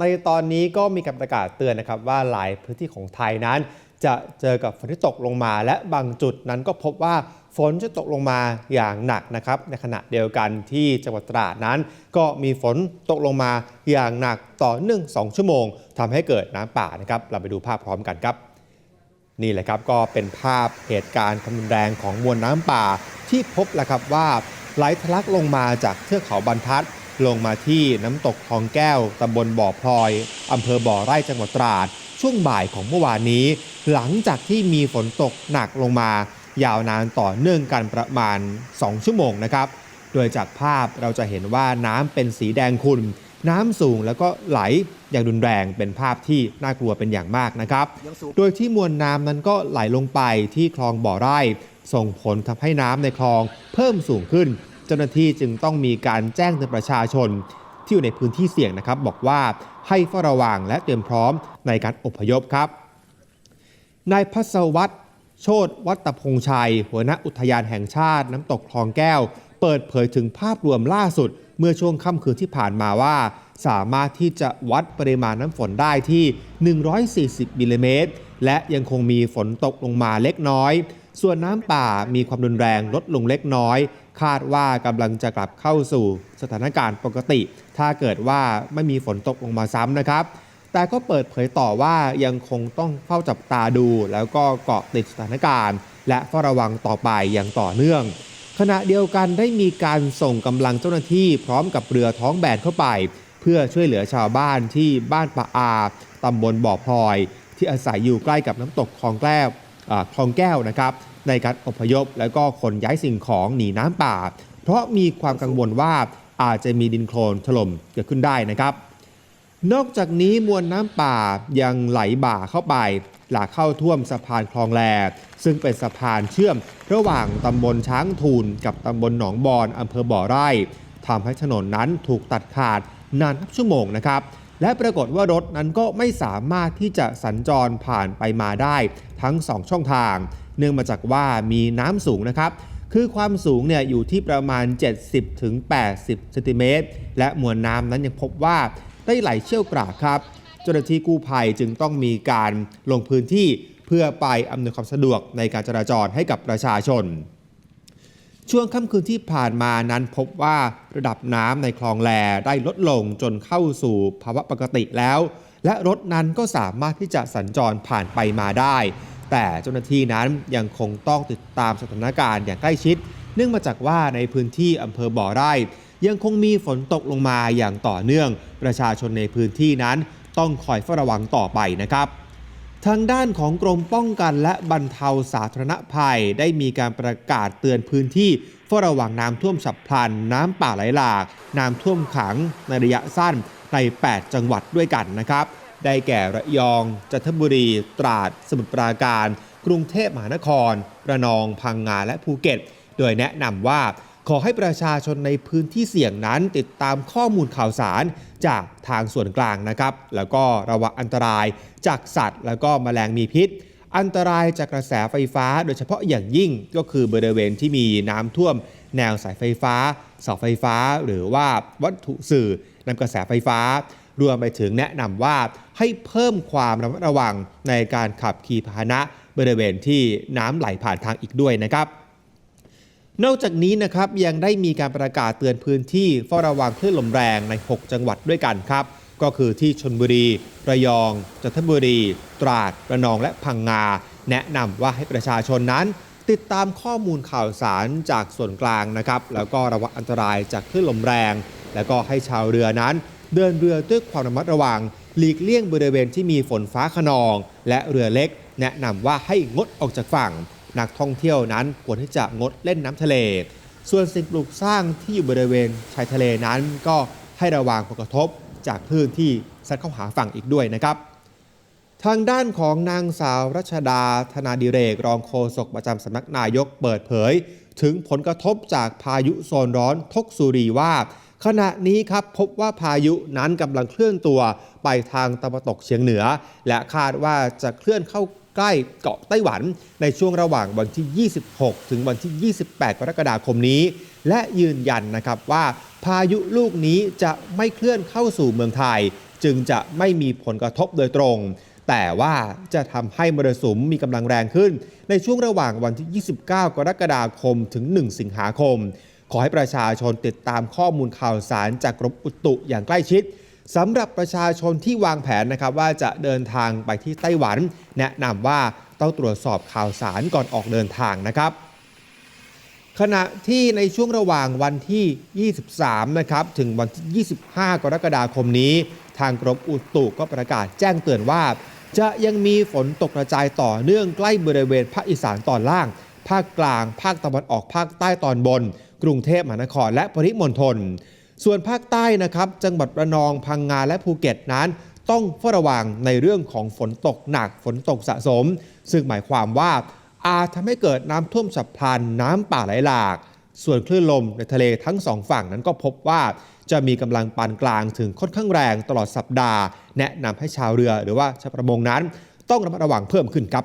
ในตอนนี้ก็มีการประกาศเตือนนะครับว่าหลายพื้นที่ของไทยนั้น จะเจอกับฝนที่ตกลงมา และบางจุดนั้นก็พบว่าฝนจะตกลงมาอย่างหนักนะครับในขณะเดียวกันที่จังหวัดตราดนั้น ก็มีฝนตกลงมาอย่างหนักต่อเนื่อง2ชั่วโมงทำให้เกิดน้ำป่านะครับเราไปดูภาพพร้อมกันครับ นี่แหละครับก็เป็นภาพเหตุการณ์ความรุนแรงของมวลน้ำป่าที่พบแหละครับว่าไหลทะลักลงมาจากเทือกเขาบรรทัด ลงมาที่น้ำตกคลองแก้วตำบลบ่อพลอยอำเภอบ่อไร่จังหวัดตราด ช่วงบ่ายของเมื่อวานนี้ หลังจากที่มีฝนตกหนักลงมา ยาวนานต่อเนื่องกันประมาณ 2 ชั่วโมงนะครับ โดยจากภาพเราจะเห็นว่าน้ำเป็นสีแดงขุ่นน้ำสูงแล้วก็ไหลอย่างรุนแรงเป็นภาพที่น่ากลัวเป็นอย่างมากนะครับ โดยที่มวลน้ำนั้นก็ไหลลงไปที่คลองบ่อไร่ ส่งผลทำให้น้ำในคลองเพิ่มสูงขึ้น เจ้าหน้าที่จึงต้องมีการแจ้งเตือนประชาชน ที่อยู่ในพื้นที่เสี่ยงนะครับบอกว่าให้เฝ้าระวังและเตรียมพร้อมในการอพยพครับนายพัศวัตรโชตวัตพงษ์ชัย หัวหน้าอุทยานแห่งชาติน้ำตกคลองแก้ว เปิดเผยถึงภาพรวมล่าสุด เมื่อช่วงค่ำคืนที่ผ่านมาว่า สามารถที่จะวัดปริมาณน้ำฝนได้ที่ 140มิลลิเมตรและยังคงมีฝนตกลงมาเล็กน้อย ส่วนน้ำป่ามีความรุนแรงลดลงเล็กน้อย คาดว่ากำลังจะกลับเข้าสู่สถานการณ์ปกติ ถ้าเกิดว่าไม่มีฝนตกลงมาซ้ำนะครับ แต่ก็เปิดเผยต่อว่ายังคงต้องเฝ้าจับตาดู แล้วก็เกาะติดสถานการณ์ และเฝ้าระวังต่อไปอย่างต่อเนื่อง ขณะเดียวกันได้มีการส่งกำลังเจ้าหน้าที่พร้อมกับเรือท้องแบนเข้าไป เพื่อช่วยเหลือชาวบ้านที่บ้านปะอาตำบลบ่อพลอย ที่อาศัยอยู่ใกล้กับน้ำตกคลองแก้ว คลองแก้วนะครับในการอพยพแล้วก็ขนย้ายสิ่งของหนีน้ำป่า เพราะมีความกังวลว่าอาจจะมีดินโคลนถล่มเกิดขึ้นได้นะครับ นอกจากนี้มวลน้ำป่ายังไหลบ่าเข้าไป หลากเข้าท่วมสะพานคลองแล ซึ่งเป็นสะพานเชื่อมระหว่างตำบลช้างทูลกับตำบลหนองบอนอำเภอบ่อไร่ทำให้ถนนนั้นถูกตัดขาดนานนับชั่วโมงนะครับ และปรากฏว่ารถนั้นก็ไม่สามารถที่จะสัญจรผ่านไปมาได้ทั้ง 2 ช่องทาง เนื่องมาจากว่ามีน้ำสูงนะครับ คือความสูงเนี่ยอยู่ที่ประมาณ 70-80ถึง80เซนติเมตรและมวลน้ำนั้นยังพบว่าได้ไหลเชี่ยวกรากครับ เจ้าหน้าที่กู้ภัยจึงต้องมีการลงพื้นที่เพื่อไปอำนวยความสะดวกในการจราจรให้กับประชาชน ช่วงค่ำคืนที่ผ่านมานั้นพบว่าระดับน้ำในคลองแลได้ลดลงจนเข้าสู่ภาวะปกติแล้ว และรถนั้นก็สามารถที่จะสัญจรผ่านไปมาได้ แต่เจ้าหน้าที่นั้นยังคงต้องติดตามสถานการณ์อย่างใกล้ชิด เนื่องมาจากว่าในพื้นที่อำเภอบ่อไร่ยังคงมีฝนตกลงมาอย่างต่อเนื่อง ประชาชนในพื้นที่นั้นต้องคอยเฝ้าระวังต่อไปนะครับ ทางด้านของกรมป้องกันและบรรเทาสาธารณภัย ได้มีการประกาศเตือนพื้นที่เฝ้าระวังน้ำท่วมฉับพลัน น้ำป่าไหลหลาก น้ำท่วมขังในระยะสั้นใน 8 จังหวัดด้วยกันนะครับ ได้แก่ระยอง จันทบุรี ตราด สมุทรปราการ กรุงเทพมหานคร ระนอง พังงา และภูเก็ต โดยแนะนำว่า ขอให้ประชาชนในพื้นที่เสี่ยงนั้น ติดตามข้อมูลข่าวสารจากทางส่วนกลางนะครับ แล้วก็ระวังอันตรายจากสัตว์ แล้วก็แมลงมีพิษ อันตรายจากกระแสไฟฟ้า โดยเฉพาะอย่างยิ่งก็คือบริเวณที่มีน้ำท่วม แนวสายไฟฟ้าเสาไฟฟ้า หรือว่าวัตถุสื่อนำกระแสไฟฟ้ารวมไปถึงแนะนำว่าให้เพิ่มความระมัดระวังในการขับขี่พาหนะ บริเวณที่น้ำไหลผ่านทางอีกด้วยนะครับ นอกจากนี้นะครับยังได้มีการประกาศเตือนพื้นที่เฝ้าระวังคลื่นลมแรงใน 6 จังหวัดด้วยกันครับ ก็คือที่ชนบุรี ระยอง จันทบุรี ตราด ระนองและพังงา แนะนำว่าให้ประชาชนนั้น ติดตามข้อมูลข่าวสารจากส่วนกลางนะครับ แล้วก็ระวังอันตรายจากคลื่นลมแรง แล้วก็ให้ชาวเรือนั้น เดินเรือด้วยความระมัดระวัง หลีกเลี่ยงบริเวณที่มีฝนฟ้าขนอง และเรือเล็ก แนะนำว่าให้งดออกจากฝั่ง นักท่องเที่ยวนั้นควรที่จะงดเล่นน้ำทะเล ส่วนสิ่งปลูกสร้างที่อยู่บริเวณชายทะเลนั้น ก็ให้ระวังผลกระทบจากคลื่นที่ซัดเข้าหาฝั่งอีกด้วยนะครับ ทางด้านของนางสาวรัชดาธนาดิเรก รองโฆษกประจำสำนักนายกเปิดเผย ถึงผลกระทบจากพายุโซนร้อนทกสุรีว่าขณะนี้ครับพบว่าพายุนั้นกำลังเคลื่อนตัวไปทางตะวันตกเฉียงเหนือ และคาดว่าจะเคลื่อนเข้า ใกล้เกาะไต้หวัน ในช่วงระหว่างวันที่ 26 ถึงวันที่ 28 กรกฎาคมนี้ และยืนยันนะครับว่าพายุลูกนี้จะไม่เคลื่อนเข้าสู่เมืองไทย จึงจะไม่มีผลกระทบโดยตรง แต่ว่าจะทำให้มรสุมมีกำลังแรงขึ้น ในช่วงระหว่างวันที่ 29 กรกฎาคมถึง 1 สิงหาคม ขอให้ประชาชนติดตามข้อมูลข่าวสารจากกรมอุตุอย่างใกล้ชิด สำหรับประชาชนที่วางแผนนะครับว่าจะเดินทางไปที่ไต้หวัน แนะนำว่าต้องตรวจสอบข่าวสารก่อนออกเดินทางนะครับ ขณะที่ในช่วงระหว่างวันที่ 23 นะครับถึงวันที่ 25 กรกฎาคมนี้ ทางกรมอุตุก็ประกาศแจ้งเตือนว่า จะยังมีฝนตกกระจายต่อเนื่องใกล้บริเวณภาคอีสานตอนล่าง ภาคกลาง ภาคตะวันออกภาคใต้ตอนบน กรุงเทพมหานครและปริมณฑล ส่วนภาคใต้นะครับจังหวัดระนองพังงาและภูเก็ตนั้น ต้องเฝ้าระวังในเรื่องของฝนตกหนักฝนตกสะสม ซึ่งหมายความว่าอาจทำให้เกิดน้ำท่วมฉับพลันน้ำป่าไหลหลาก ส่วนคลื่นลมในทะเลทั้งสองฝั่งนั้นก็พบว่าจะมีกำลังปานกลางถึงค่อนข้างแรงตลอดสัปดาห์ แนะนำให้ชาวเรือหรือว่าชาวประมงนั้น ต้องระมัดระวังเพิ่มขึ้นครับ